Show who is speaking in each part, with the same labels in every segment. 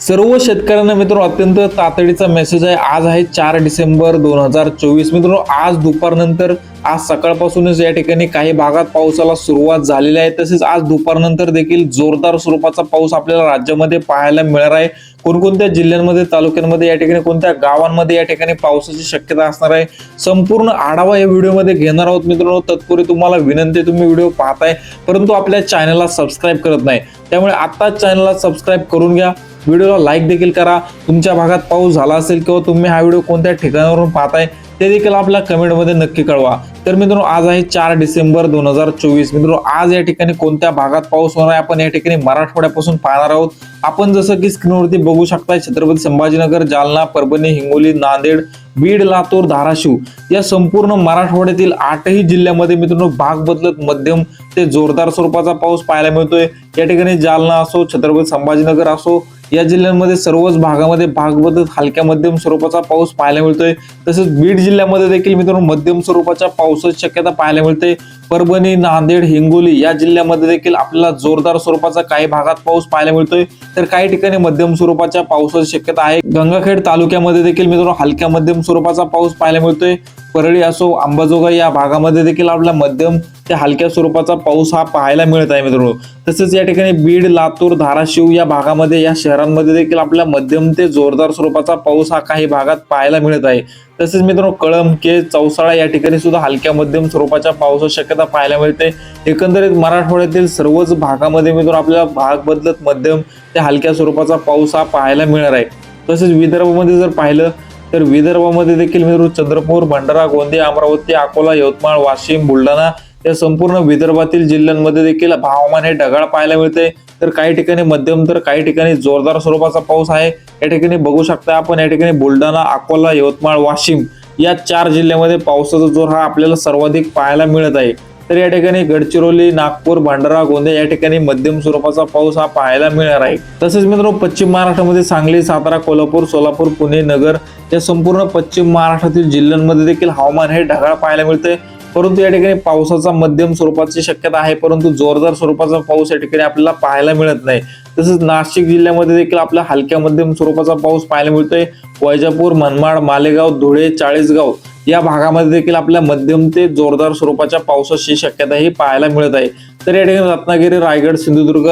Speaker 1: सर्व शेतकऱ्यांना मित्रांनो अत्यंत तातडीचा मेसेज आहे. आज आहे चार डिसेंबर दोन हजार चोवीस. मित्रांनो आज दुपारनंतर आज सकाळपासूनच या ठिकाणी काही भागात पावसाला सुरुवात झालेली आहे. तसेच आज दुपारनंतर देखील जोरदार स्वरूपाचा पाऊस आपल्याला राज्यामध्ये पाहायला मिळणार आहे. कोणकोणत्या जिल्ह्यांमध्ये तालुक्यांमध्ये या ठिकाणी कोणत्या गावांमध्ये या ठिकाणी पावसाची शक्यता असणार आहे? संपूर्ण आढावा या व्हिडिओमध्ये घेणार आहोत मित्रांनो. तत्पूर्वी तुम्हाला विनंती तुम्ही व्हिडिओ पाहताय परंतु आपल्या चॅनलला सबस्क्राईब करत नाही. त्यामुळे आत्ताच चॅनलला सबस्क्राईब करून घ्या. व्हिडिओला लाईक देखील करा. तुमच्या भागात पाऊस झाला असेल किंवा तुम्ही हा व्हिडिओ कोणत्या ठिकाणावरून पाहताय ते देखील आपल्या कमेंटमध्ये नक्की कळवा. तर मित्रांनो आज आहे चार डिसेंबर दोन हजार चोवीस. मित्रांनो आज या ठिकाणी कोणत्या भागात पाऊस होणार आहे आपण या ठिकाणी मराठवाड्यापासून पाहणार आहोत. आपण जसं की स्क्रीनवरती बघू शकताय छत्रपती संभाजीनगर जालना परभणी हिंगोली नांदेड बीड लातूर धाराशिव या संपूर्ण मराठवाड्यातील आठही जिल्ह्यामध्ये मित्रांनो भाग बदलत मध्यम ते जोरदार स्वरूपाचा पाऊस पाहायला मिळतोय. या ठिकाणी जालना असो छत्रपती संभाजीनगर असो या जिल्ह्यांमध्ये सर्वच भागामध्ये भाग बदलत हलक्या मध्यम स्वरूपाचा पाऊस पाहायला मिळतोय. तसेच बीड जिल्ह्यामध्ये देखील मित्रांनो मध्यम स्वरूपाच्या पावसाची शक्यता पाहायला मिळते. परभणी नांदेड हिंगोली या जिल्ह्यामध्ये देखील आपल्याला जोरदार स्वरूपाचा काही भागात पाऊस पाहायला मिळतोय. तर काही ठिकाणी मध्यम स्वरूपाच्या पावसाची शक्यता आहे. गंगाखेड तालुक्यामध्ये देखील मित्रांनो हलक्या मध्यम स्वरूपाचा पाऊस पाहायला मिळतोय. परळी असो अंबाजोगाई या भागामध्ये देखील आपला मध्यम ते हलक्या स्वरूपाचा पाऊस हा पाहायला मिळत आहे मित्रांनो. तसेच या ठिकाणी बीड लातूर धाराशिव या भागामध्ये या शहरांमध्ये देखील आपल्या मध्यम ते जोरदार स्वरूपाचा पाऊस हा काही भागात पाहायला मिळत आहे. तसेच मित्रांनो कळम के चौसाळा या ठिकाणी सुद्धा हलक्या मध्यम स्वरूपाच्या पावसाची शक्यता पाहायला मिळते. एकंदरीत मराठवाड्यातील सर्वच भागामध्ये मित्रांनो आपल्याला भाग बदलत मध्यम ते हलक्या स्वरूपाचा पाऊस हा पाहायला मिळणार आहे. तसेच विदर्भामध्ये जर पाहिलं तर विदर्भामध्ये देखील मित्रांनो चंद्रपूर भंडारा गोंदिया अमरावती अकोला यवतमाळ वाशिम बुलढाणा या संपूर्ण विदर्भातील जिल्ह्यांमध्ये देखील हवामान हे ढगाळ पाहायला मिळते तर काही ठिकाणी मध्यम तर काही ठिकाणी जोरदार स्वरूपाचा पाऊस आहे. या ठिकाणी बघू शकता आपण या ठिकाणी बुलढाणा अकोला यवतमाळ वाशिम या चार जिल्ह्यामध्ये पावसाचा जोर हा आपल्याला सर्वाधिक पाहायला मिळत आहे. तर या ठिकाणी गडचिरोली नागपूर भंडारा गोंदिया या ठिकाणी मध्यम स्वरूपाचा पाऊस हा पाहायला मिळणार आहे. तसेच मित्रांनो पश्चिम महाराष्ट्रामध्ये सांगली सातारा कोल्हापूर सोलापूर पुणे नगर या संपूर्ण पश्चिम महाराष्ट्रातील जिल्ह्यांमध्ये देखील हवामान हे ढगाळ पाहायला मिळते परंतु या ठिकाणी पावसाचा मध्यम स्वरूपाची शक्यता आहे परंतु जोरदार स्वरूपाचा पाऊस या ठिकाणी आपल्याला पाहायला मिळत नाही. तसेच नाशिक जिल्ह्यामध्ये देखील आपल्या हलक्या मध्यम स्वरूपाचा पाऊस पाहायला मिळतोय. वैजापूर मनमाड मालेगाव धुळे चाळीसगाव या भागामध्ये देखील आपल्या मध्यम ते जोरदार स्वरूपाच्या पावसाची शक्यता ही पाहायला मिळत आहे. तर या ठिकाणी रत्नागिरी रायगड सिंधुदुर्ग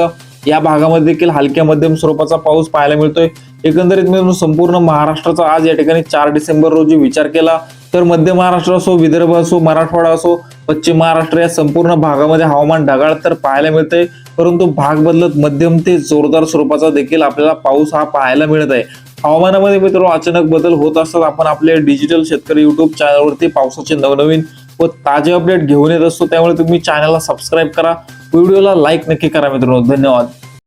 Speaker 1: या भागामध्ये देखील हलक्या मध्यम स्वरूपाचा पाऊस पाहायला मिळतोय. एकंदरीत मिळून संपूर्ण महाराष्ट्राचा आज या ठिकाणी चार डिसेंबर रोजी विचार केला. तर मध्य महाराष्ट्र असो विदर्भ असो मराठवाडा असो पश्चिम महाराष्ट्र या संपूर्ण भागामध्ये हवामान ढगाळ तर पाहायला मिळतंय. परंतु भाग बदलत मध्यम ते जोरदार स्वरूपाचा देखील आपल्याला पाऊस हा पाहायला मिळत आहे. हवामानामध्ये मित्रांनो अचानक बदल होत असतात आपण आपले डिजिटल शेतकरी युट्यूब चॅनलवरती पावसाचे नवनवीन व ताजे अपडेट घेऊन येत असतो. त्यामुळे तुम्ही चॅनलला सबस्क्राईब करा. व्हिडिओला लाईक नक्की करा मित्रांनो. धन्यवाद.